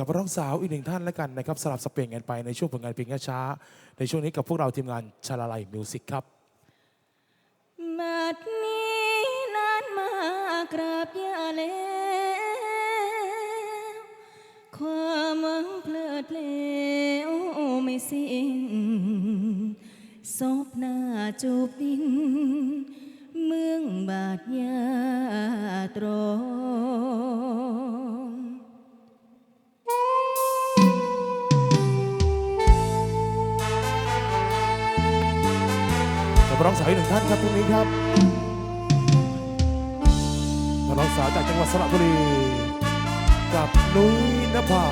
กับร้องสาวอีกหนึ่งท่านแล้วกันนะครับสลับสเปลี่ยนกันไปในช่วงผลงานเพลงช้าๆในช่วงนี้กับพวกเราทีมงานชาลาลัยมิวสิกครับบัดนี้นานมากราบยาแล้วความหวังเพลิดเพลวไม่สิ้นศพหน้าจูบดิน เมืองบาดยาตรอง กับร้องสาวอีกหนึ่งท่านครับตรงนี้ครับนักร้องสาวจากจังหวัดสระบุรี กับนุ้ยนภา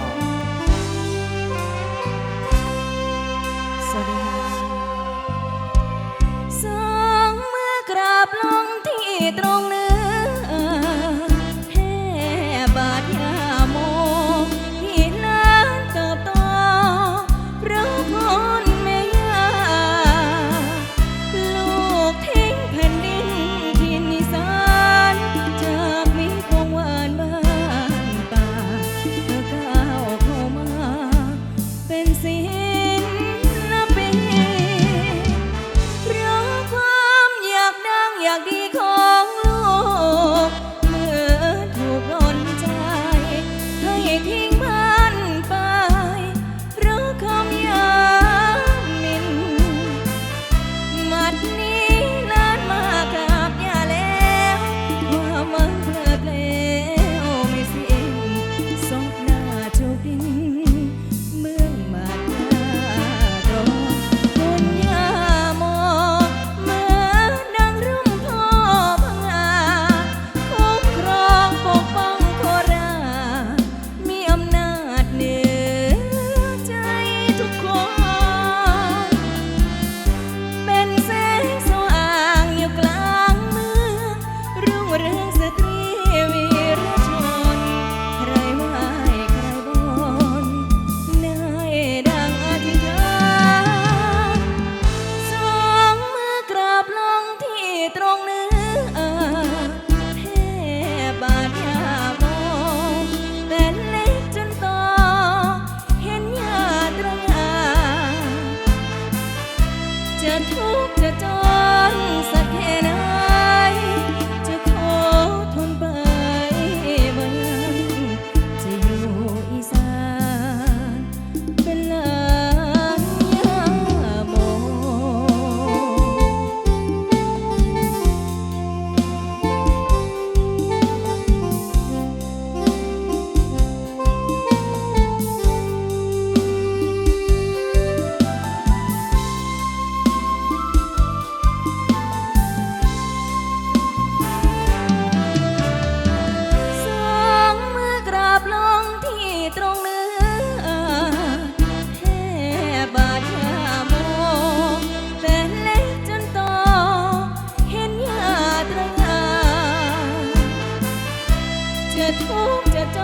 จะทุกข์จะจ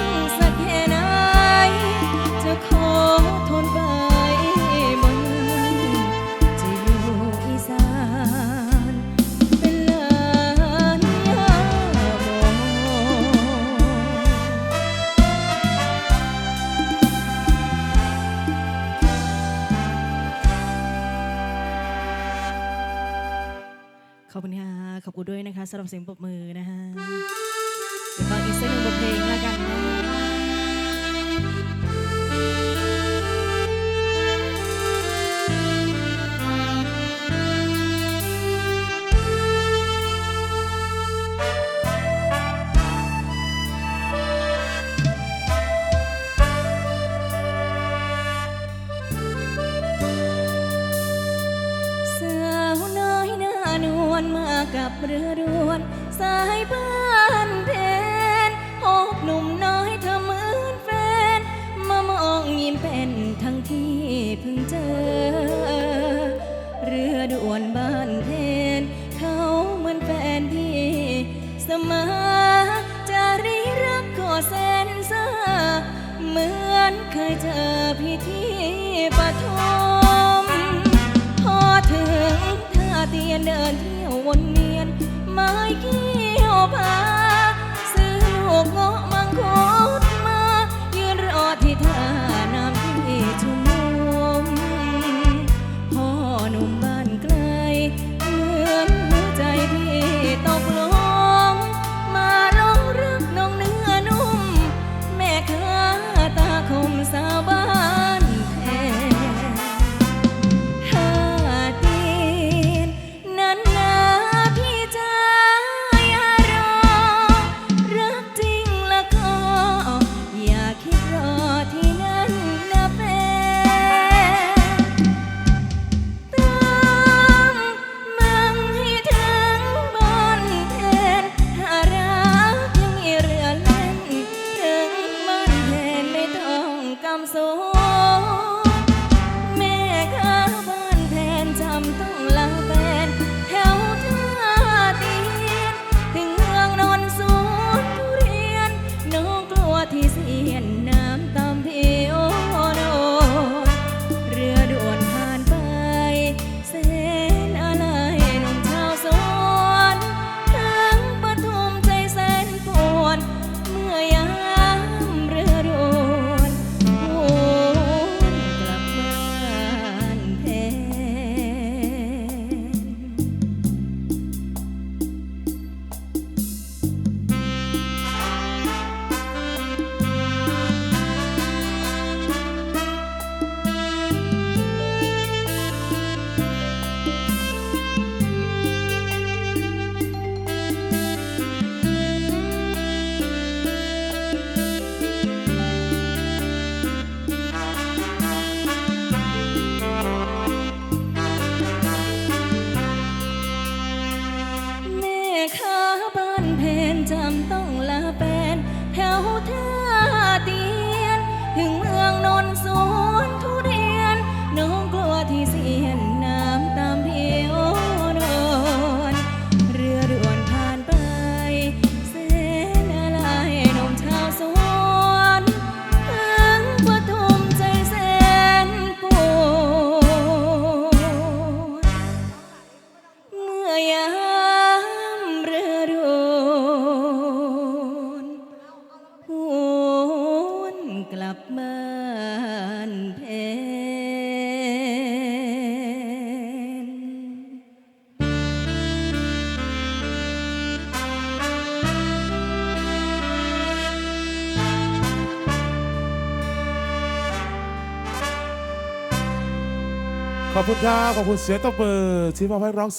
นสักแค่ไหน จะขอทนไปบ่ยังจะอยู่อีสาน เป็นหลานยาโมขอบคุณค่ะ ขอบคุณด้วยนะคะสำหรับเสียงปรบมือนะคะ มอจะรีรักก็เซนซ่าเหมือนเคยเจอพี่ที่ปฐมพอถึงท่าเตียนเดินเที่ยววนเวียนไม้กี่ ขอบคุณครับ ขอบคุณเสียงตบมือที่มาให้ร้อง